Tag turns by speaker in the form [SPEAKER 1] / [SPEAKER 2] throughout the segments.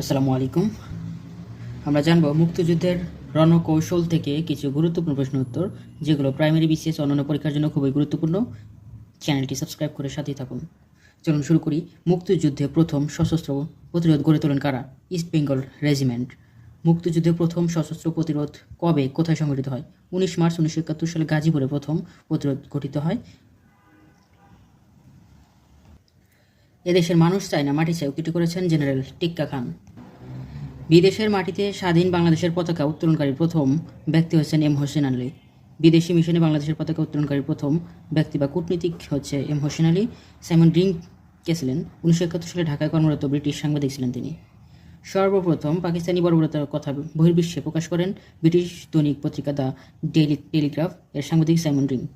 [SPEAKER 1] আসসালামু আলাইকুম। আমরা জানব মুক্তিযুদ্ধের রণকৌশল থেকে কিছু গুরুত্বপূর্ণ প্রশ্ন উত্তর, যেগুলো প্রাইমারি বিসিএস অন্যান্য পরীক্ষার জন্য খুবই গুরুত্বপূর্ণ। চ্যানেলটি সাবস্ক্রাইব করে সাথেই থাকুন। চলুন শুরু করি। মুক্তিযুদ্ধে প্রথম সশস্ত্র প্রতিরোধ গড়ে তোলেন কারা? ইস্ট বেঙ্গল রেজিমেন্ট মুক্তিযুদ্ধে প্রথম সশস্ত্র প্রতিরোধ কবে, কোথায় সংগঠিত হয়? উনিশ মার্চ উনিশশো একাত্তর সালে গাজীপুরে প্রথম প্রতিরোধ গঠিত হয়। এদেশের মানুষ চায় না, মাটি চায় উক্তিটি করেছেন জেনারেল টিক্কা খান। বিদেশের মাটিতে স্বাধীন বাংলাদেশের পতাকা উত্তোলনকারী প্রথম ব্যক্তি হচ্ছেন এম হোসেন আলী। বিদেশি মিশনে বাংলাদেশের পতাকা উত্তোলনকারী প্রথম ব্যক্তি বা কূটনীতিক হচ্ছে M Hossain Ali. Simon Dring কে ছিলেন? উনিশশো একাত্তর সালে ঢাকায় কর্মরত ব্রিটিশ সাংবাদিক ছিলেন তিনি। সর্বপ্রথম পাকিস্তানি বর্বরতার কথা বহির্বিশ্বে প্রকাশ করেন ব্রিটিশ দৈনিক পত্রিকা দ্য ডেইলি টেলিগ্রাফ এর সাংবাদিক সাইমন ড্রিঙ্ক।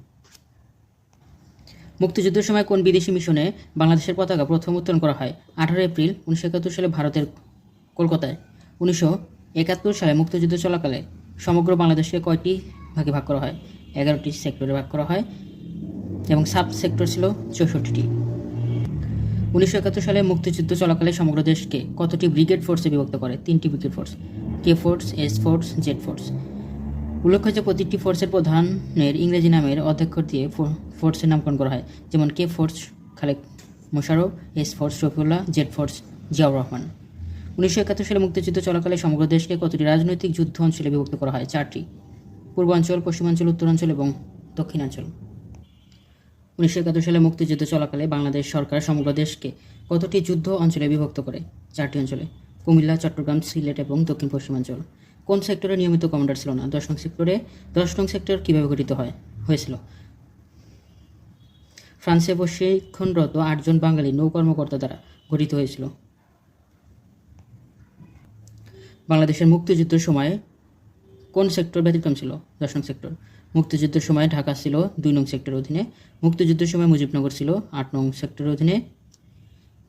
[SPEAKER 1] মুক্তিযুদ্ধের সময় কোন বিদেশি মিশনে বাংলাদেশের পতাকা প্রথম উত্তোলন করা হয়? আঠারো এপ্রিল উনিশশো একাত্তর সালে ভারতের কলকাতায়। উনিশশো একাত্তর সালে মুক্তিযুদ্ধ চলাকালে সমগ্র বাংলাদেশকে কয়টি ভাগে ভাগ করা হয়? এগারোটি সেক্টরে ভাগ করা হয় এবং সাব সেক্টর ছিল চৌষট্টিটি। উনিশশো একাত্তর সালে মুক্তিযুদ্ধ চলাকালে সমগ্র দেশকে কতটি ব্রিগেড ফোর্সে বিভক্ত করে? তিনটি brigade force, K force, S force, Z force. উল্লেখ্য যে প্রতিটি ফোর্সের প্রধানের ইংরেজি নামের অধ্যক্ষর দিয়ে ফোর্সের নামকরণ করা হয়। যেমন K force Khalek Mosharraf S force Rafiullah, Z force Ziaur Rahman. উনিশশো একাত্তর সালে মুক্তিযুদ্ধ চলাকালে সমগ্র দেশকে কতটি রাজনৈতিক যুদ্ধ অঞ্চলে বিভক্ত করা হয়? চারটি। পূর্বাঞ্চল, পশ্চিমাঞ্চল, উত্তরাঞ্চল এবং দক্ষিণাঞ্চল। উনিশশো একাত্তর সালে মুক্তিযুদ্ধ চলাকালে বাংলাদেশ সরকার সমগ্র দেশকে কতটি যুদ্ধ অঞ্চলে বিভক্ত করে? চারটি অঞ্চলে। কুমিল্লা, চট্টগ্রাম, সিলেট এবং দক্ষিণ পশ্চিমাঞ্চল। কোন সেক্টরে নিয়মিত কমান্ডার ছিল না? দশ নং সেক্টরে দশ নং সেক্টর কীভাবে গঠিত হয়? হয়েছিল। ফ্রান্সে প্রশিক্ষণরত আটজন বাঙালি নৌ কর্মকর্তা দ্বারা গঠিত হয়েছিল। বাংলাদেশের মুক্তিযুদ্ধের সময় কোন সেক্টর ব্যতিক্রম ছিল? দশ নং সেক্টর। মুক্তিযুদ্ধের সময় ঢাকা ছিল দুই নং সেক্টরের অধীনে। মুক্তিযুদ্ধের সময় মুজিবনগর ছিল আট নং সেক্টরের অধীনে।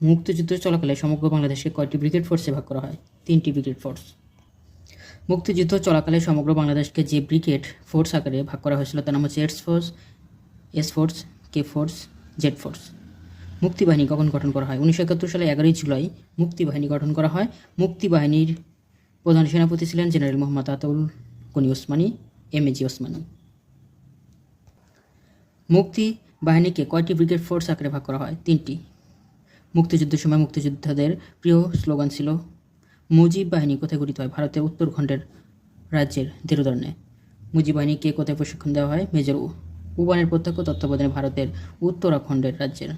[SPEAKER 1] মুক্তিযুদ্ধ চলাকালে সমগ্র বাংলাদেশে কয়টি ব্রিগেড ফোর্সে ভাগ করা হয়? তিনটি ব্রিগেড ফোর্স। মুক্তিযুদ্ধ চলাকালে সমগ্র বাংলাদেশকে যে ব্রিগেড ফোর্স আকারে ভাগ করা হয়েছিল তার নাম হচ্ছে S force S force K force Z force Muktibahini কখন গঠন করা হয়। উনিশশো একাত্তর সালে এগারোই জুলাই মুক্তিবাহিনী গঠন করা হয়। মুক্তিবাহিনীর প্রধান সেনাপতি ছিলেন general Mohammad Ataul Gani Osmani M AG Osmani. মুক্তি বাহিনীকে কয়টি ব্রিগেড ফোর্স আকারে ভাগ করা হয়? তিনটি। মুক্তিযুদ্ধের সময় মুক্তিযোদ্ধাদের প্রিয় স্লোগান ছিল, মুজিব বাহিনী কোথায় গঠিত হয়? ভারতের উত্তরখণ্ডের রাজ্যের দেরুদর্নে মুজিব বাহিনীকে কোথায় প্রশিক্ষণ দেওয়া হয়? মেজর উবানের প্রত্যক্ষ তত্ত্বাবধানে ভারতের উত্তরাখণ্ডের রাজ্যের।